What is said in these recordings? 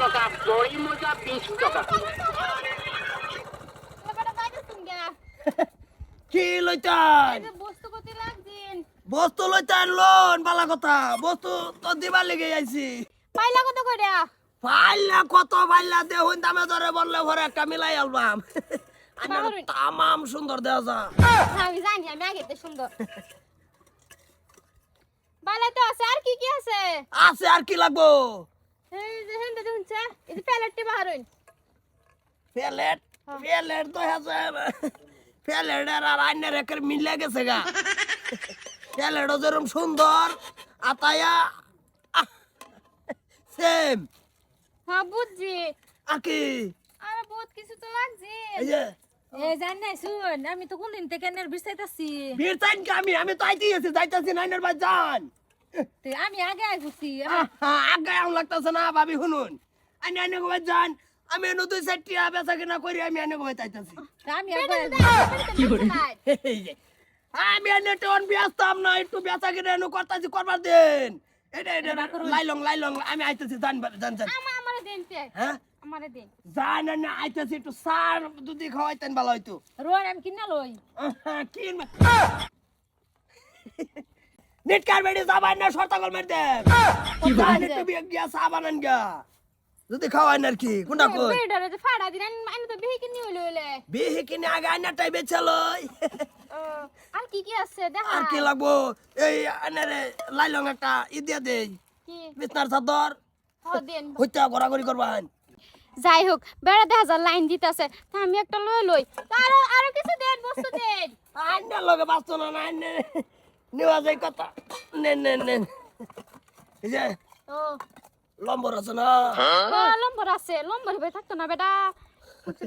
টাকা দড়ি মোজা বিশ টাকা। কি লইতান? এই বস্তু কত লাগছিন। বস্তু লইতান লোন বালা কথা। বস্তু তো দিবার লেগে আইছি। পাইলা কত করে পাইলা কত পাইলা দেখুন দামে ধরে বললে ভরে একটা মিলাই আলবাম। বাহুরে। তামাম সুন্দর দেওয়া যা। আমি জানি আমি আগে তো সুন্দর। বালা তো আছে আর কি কি আছে? আছে আর কি লাগবো? এই যে হেন্দে দেখুন এই যে প্যালেটটি বাহার হইন প্যালেট প্যালেট তো প্যালেট আর আইনের একের মিলে গেছে গা। প্যালেটও যেরকম সুন্দর আতায়া সেম হ্যাঁ বুঝছি। আর বহুত কিছু তো লাগছে। এই যে এ জান শুন আমি তো কোনদিন থেকে নের বিস্তাইতাছি আমি? আমি তো আইতেই আছি যাইতাছি নাইনের তে আমি আগে আইছি আগে আম লাগতাছে না ভাবি শুনুন। আমি আইনে গোবাই যান আমি এনে দুই চারটি বেচা কিনা করি আমি আইনে গোবাই চাইতাছি আমি আমি এনে টোন ব্যস্তাম না একটু বেচা কিনা এনে করতাছি করবার দেন। এটা এটা লাইলং লাইলং আমি আইতেছি জান জান জান। আমা আমারে দেন হ্যাঁ? আমারে দেন। জান না আইতেছি একটু সার দুধি খাওয়াইতেন ভালো হইতো। রোন আমি কিনা লই। কিন নেট কার বেড়ে যাবাই না শর্তা কল মেরে দেন কি বিয়ে গিয়া সাবানান গা যদি খাওয়াই না কি? কোনটা কই? বেডারে যে ফাড়া দিন আমি তো বিহি কিনি হইল হইলে বিহি কিনে আগে আইনা টাই বেচালই আর কি কি আছে? দেখা। আর কি লাগবো? এই আনারে লাইলং একটা ই দিয়া দেই। কি? বিছনার চাদর। হ দেন। হইতা করবান যাই হোক বেড়া দেখা যায় লাইন দিতেছে। তা আমি একটা লই লই। আরও আরও কিছু দেন বস্তু দেন। আইনার লগে বাঁচতো না না আইনে। নেওয়া যায় কথা। নেন নেন নেন। এই যে ও। লম্বর আছে না? লম্বর আছে। লম্বর ভাই থাকতো না বেটা।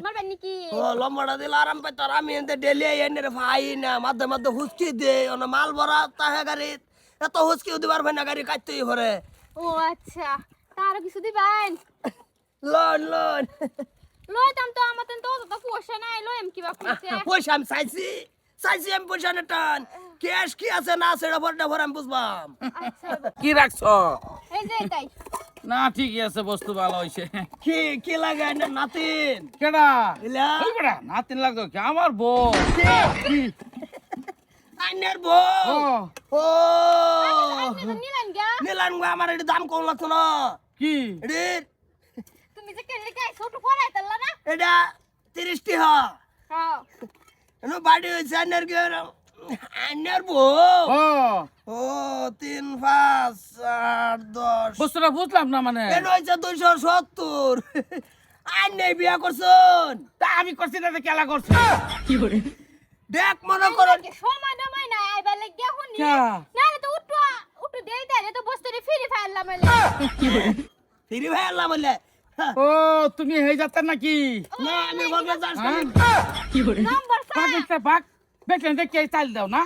মারবেন নাকি? ও লম্বরটা দিলে আরাম পাইতো আর আমি এনতে ডেলি এনে ভাই না মাঝে মাঝে হুসকি দে ওনা মাল ভরা তাহে গাড়িত এত হুসকি দিবার ভাই না গাড়ি কাটতেই ভরে ও আচ্ছা। তা কিছু দিবেন? Loan loan. লইতাম তো আমার তো তো পয়সা নাই লইম কিবা করছে পয়সা আমি চাইছি। চাইছি আমি পয়সা টান ক্যাশ কি আছে না আছে এটা ভরটা ভরে আমি বুঝবাম। আচ্ছা। কি রাখছ? এই যে তাই না ঠিকই আছে বস্তু ভালো হইছে। কি কি লাগে না নাতিন? কেডা? ইলা ওই বেড়া নাতিন লাগতো কি? আমার বউ। আইনের বউ। ও, ও। আপনি তো নিলেন গা। আমার দাম কম লাগতো না। কি? এটির তুমি যে কেন ছোট না? এটা তিরিশ টিহা হ্যাঁ। এনো বাড়ি হয়েছে আইনের কি আইনের বউ? ও। তিন পাঁচ আট দশ। বস্তুটা বুঝলাম না মানে। এন হয়েছে দুইশো সত্তর। বিয়া করছুন? তা আমি করছি না তো কেলা করছি? দেখ মনে করো সময় দমাই নাই আইবার লাগে ক্যা? নালে তো উঠু উঠু দেই দেই তো বস্তুরে ফিরে ফেললাম এলে। ফিরি হ্যাঁ, ও তুমি হয়ে যাচ্ছেন নাকি? না আমি বলব যাস হ্যাঁ? নম্বর পাক একটা দেখে চাল দাও না?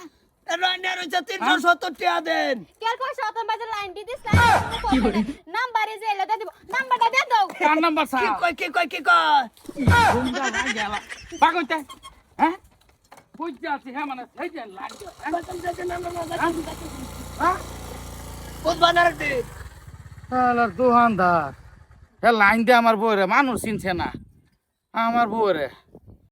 হ্যাঁ? হ্যাঁ? মানে হ্যাঁ? দোকানদার হ্যাঁ? লাইন দিয়ে আমার বউরে মানুষ চিনছে না। আমার বউরে।